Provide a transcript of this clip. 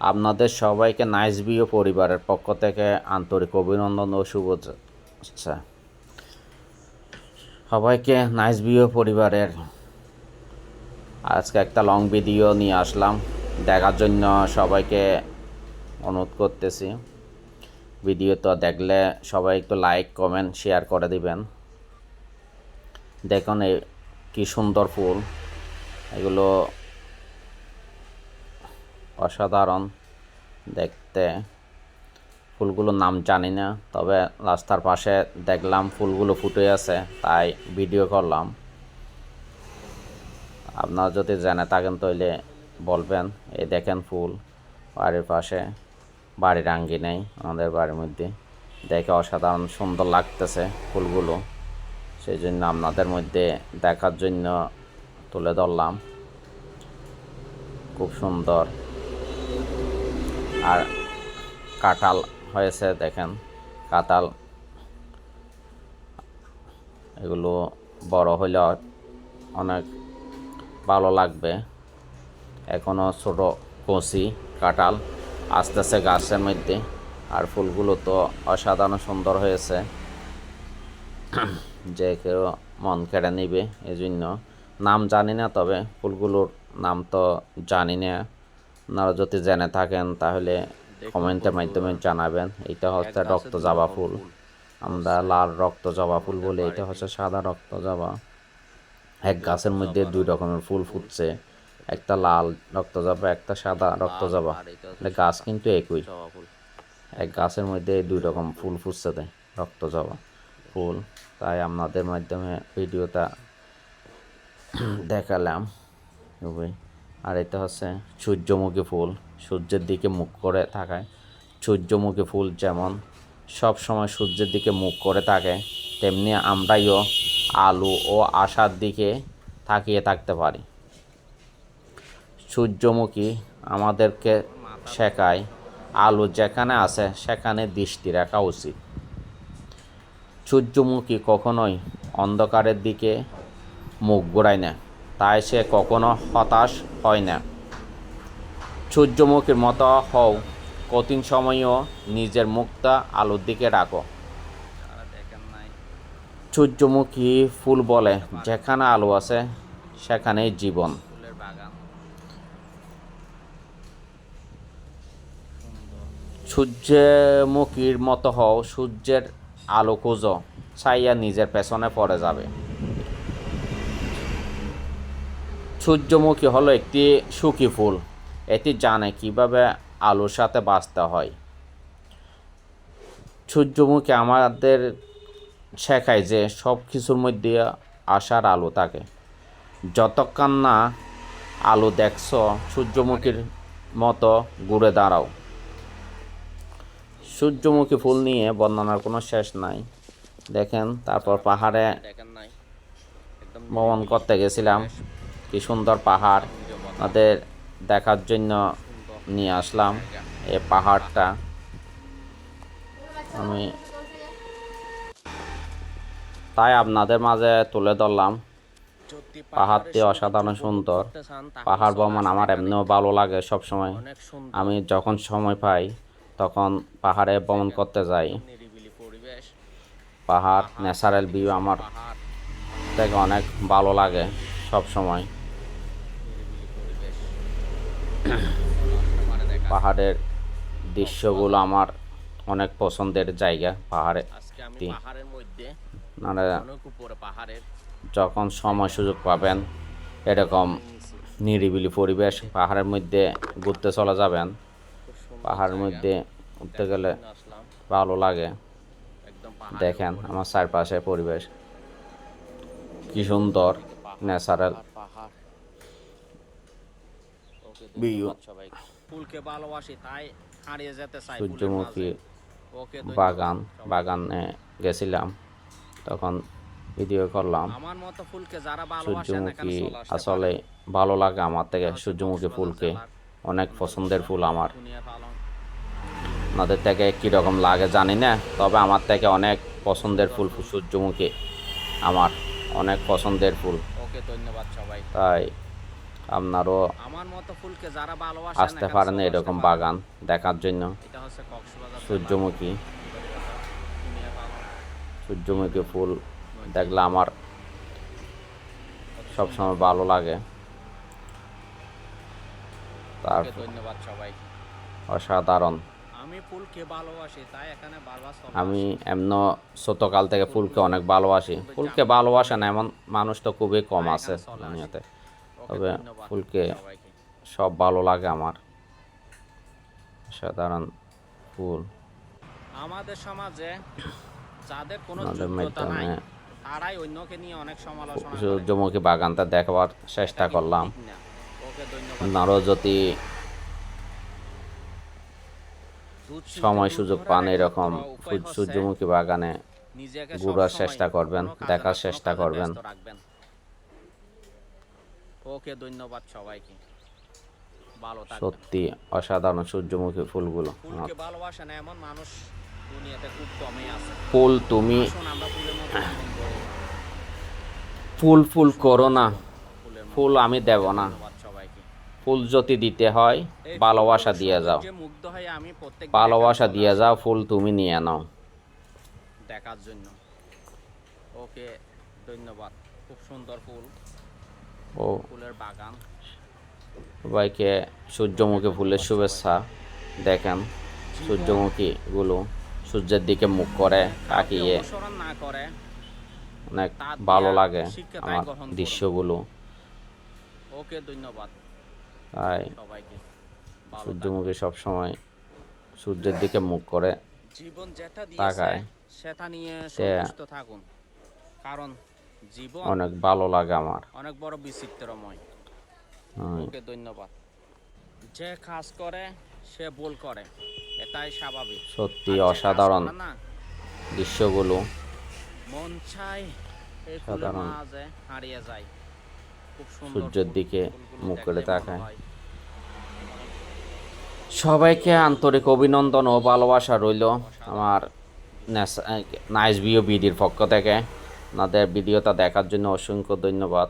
আপনাদের সবাইকে nice bio পরিবারের পক্ষ থেকে আন্তরিক অভিনন্দন ও শুভেচ্ছা। সবাইকে নাইস বিও পরিবারের আজকে একটা লং ভিডিও নিয়ে আসলাম। দেখার জন্য সবাইকে অনুরোধ করতেছি। ভিডিও তো দেখলে সবাই একটু লাইক কমেন্ট শেয়ার করে দিবেন। দেখুন কি সুন্দর ফুল। এগুলো অসাধারণ দেখতে। ফুলগুলোর নাম জানি না, তবে রাস্তার পাশে দেখলাম ফুলগুলো ফুটে আছে, তাই ভিডিও করলাম। আপনারা যদি জেনে থাকেন তাহলে বলবেন, এই দেখেন ফুল, বাড়ির পাশে, বাড়ির আঙ্গিনাই আমাদের বাড়ির মধ্যে। দেখে অসাধারণ সুন্দর লাগতেছে ফুলগুলো, সেই জন্য আপনাদের মধ্যে দেখার জন্য তুলে ধরলাম। খুব সুন্দর। আর কাঁঠাল হয়েছে, দেখেন। কাঁঠাল এগুলো বড় হলে অনেক ভালো লাগবে। এখনও ছোট কচি কাঁঠাল আসতেছে গাছের মধ্যে, আর ফুলগুলো তো অসাধারণ সুন্দর হয়েছে। যে কেউ মন কেড়ে নিবে এই জন্য নাম জানি না, তবে ফুলগুলোর নাম তো জানি না। আপনারা যদি জেনে থাকেন, তাহলে কমেন্টের মাধ্যমে জানাবেন। এটা হচ্ছে রক্ত জবা ফুল। আমরা লাল রক্ত জবা ফুল বলে, এটা হচ্ছে সাদা রক্ত জবা। এক গাছের মধ্যে দুই রকমের ফুল ফুটছে, একটা লাল রক্ত জবা, একটা সাদা রক্ত জবা। মানে গাছ কিন্তু একই। এক গাছের মধ্যে দুই রকম ফুল ফুটছে দেয় রক্ত জবা ফুল। তাই আপনাদের মাধ্যমে ভিডিওটা দেখালাম। খুবই আর এটা হচ্ছে সূর্যমুখী ফুল। সূর্যের দিকে মুখ করে থাকায় সূর্যমুখী ফুল যেমন সব সময় সূর্যের দিকে মুখ করে থাকে তেমনি আমরাইও আলু ও আশার দিকে তাকিয়ে থাকতে পারি। সূর্যমুখী আমাদেরকে শেখায়, আলু যেখানে আছে সেখানে দৃষ্টি রাখা উচিত। সূর্যমুখী কখনোই অন্ধকারের দিকে মুখ ঘোরায় না। তাই সে কখনো হতাশ হয় না। সূর্যমুখীর মতো হও, কঠিন সময়ও নিজের মুখটা আলোর দিকে রাখো সূর্যমুখী ফুল বলে, যেখানে আলো আছে, সেখানেই জীবন। সূর্যমুখীর মতো হও, সূর্যের আলো খুঁজো ছাইয়া নিজের পেছনে পড়ে যাবে। সূর্যমুখী হলো একটি সুখী ফুল। এটি জানে কীভাবে আলোর সাথে বাঁচতে হয়। সূর্যমুখী আমাদের শেখায় যে সব কিছুর মধ্যে আশার আলো থাকে। যতক্ষণ না আলো দেখছ সূর্যমুখীর মতো ঘুরে দাঁড়াও। সূর্যমুখী ফুল নিয়ে বর্ণনার কোনো শেষ নাই। দেখেন তারপর পাহাড়ে ভ্রমণ করতে গেছিলাম। কি সুন্দর পাহাড়। আমাদের দেখার জন্য নিয়ে আসলাম এই পাহাড়টা। আমি তাই আপনাদের মাঝে তুলে ধরলাম। পাহাড়টি অসাধারণ সুন্দর। পাহাড় ভ্রমণ আমার এমনিও ভালো লাগে সব সময় আমি যখন সময় পাই, তখন পাহাড়ে ভ্রমণ করতে যাই। পাহাড়, ন্যাচারাল ভিউ আমার থেকে অনেক ভালো লাগে সব সময় নিরিবিলি পরিবেশ মানে দেখা পাহাড়ের দৃশ্যগুলো আমার অনেক পছন্দের জায়গা পাহাড়ে মানে যখন সময় সুযোগ পাবেন এরকম নিরিবিলি পরিবেশ পাহাড়ের মধ্যে ঘুরতে চলে যাবেন। পাহাড়ের মধ্যে উঠতে গেলে ভালো লাগে। দেখেন আমার চারপাশে পরিবেশ। কি সুন্দর ন্যাচারাল পাহাড় ওকে View. ধন্যবাদ সবাইকে ফুলকে ভালোবাসি তাই হারিয়ে যেতে চাই সূর্যমুখী বাগান বাগানে গেছিলাম তখন ভিডিও করলাম। সূর্যমুখী আসলে ভালো লাগে আমার থেকে সূর্যমুখী ফুলকে। অনেক পছন্দের ফুল আমার। আপনাদের থেকে কীরকম লাগে জানি না তবে আমার থেকে অনেক পছন্দের ফুল সূর্যমুখী। আমার অনেক পছন্দের ফুল। ওকে ধন্যবাদ সবাই। তাই আপনারও আমার মতো ফুলকে যারা ভালোবাসে আসতে পারেন এরকম বাগান দেখার জন্য। সূর্যমুখী। সূর্যমুখী ফুল দেখলে আমার সবসময় ভালো লাগে। তার ধন্যবাদ সবাই অসাধারণ। আমি ফুলকে ভালোবাসি তাই এখানে বারবার আমি এমন ছোটকাল থেকে ফুলকে অনেক ভালোবাসি। ফুলকে ভালোবাসে না এমন মানুষ তো খুবই কম আছে দুনিয়াতে। তবে ফুলকে সব ভালো লাগে আমার। সাধারণ ফুল। আমাদের সমাজে যাদের কোনো যোগ্যতা নাই তারাই অন্যকে নিয়ে অনেক সমালোচনা করে। সূর্যমুখী বাগানটা দেখাবার চেষ্টা করলাম। ঠিক ওকে ধন্যবাদ। আপনারও যদি সময় সুযোগ পান এরকম সূর্যমুখী বাগানে নিজেকে ঘোরার চেষ্টা করবেন, দেখার চেষ্টা করবেন। ওকে ধন্যবাদ সবাইকে। ভালো থাকবেন। সত্যি অসাধারণ সূর্যমুখী ফুলগুলো। ফুলকে ভালোবাসে না এমন মানুষ দুনিয়াতে খুব কমই আছে। ফুল তুমি। ফুল ফুল করো না। ফুল আমি দেব না। সবাইকে। ফুল যদি দিতে হয় ভালোবাসা দিয়ে যাও। ভালোবাসা দিয়ে যাও ফুল তুমি নিয়ে নাও। দেখার জন্য। ওকে ধন্যবাদ। খুব সুন্দর ফুল। ও ফুলের বাগান। সবাইকে সূর্যমুখী ফুলের শুভেচ্ছা দেখেন। সূর্যমুখীগুলো সূর্যের দিকে মুখ করে তাকিয়ে অনেক ভালো লাগে আমার দৃশ্যগুলো। ওকে ধন্যবাদ তাই। সূর্যমুখী সবসময় সূর্যের দিকে মুখ করে জীবন যেটা দিয়েছে সেটা নিয়ে সন্তুষ্ট থাকুন। কারণ জীবন অনেক ভালো লাগে আমার। অনেক বড় বিচিত্রময়। ওকে ধন্যবাদ। যে কাজ করে সে ভুল করে। এটাই স্বাভাবিক। সত্যি অসাধারণ দৃশ্যগুলো। মন চাই এই ফুলের সাধারণ। মাঝে হারিয়ে যায়। সূর্যের দিকে মুখ করে তাকায়। সবাইকে আন্তরিক অভিনন্দন ও ভালোবাসা রইল আমার নাইস ভিও বিডির পক্ষ থেকে। আপনাদের ভিডিওটা দেখার জন্য অসংখ্য ধন্যবাদ।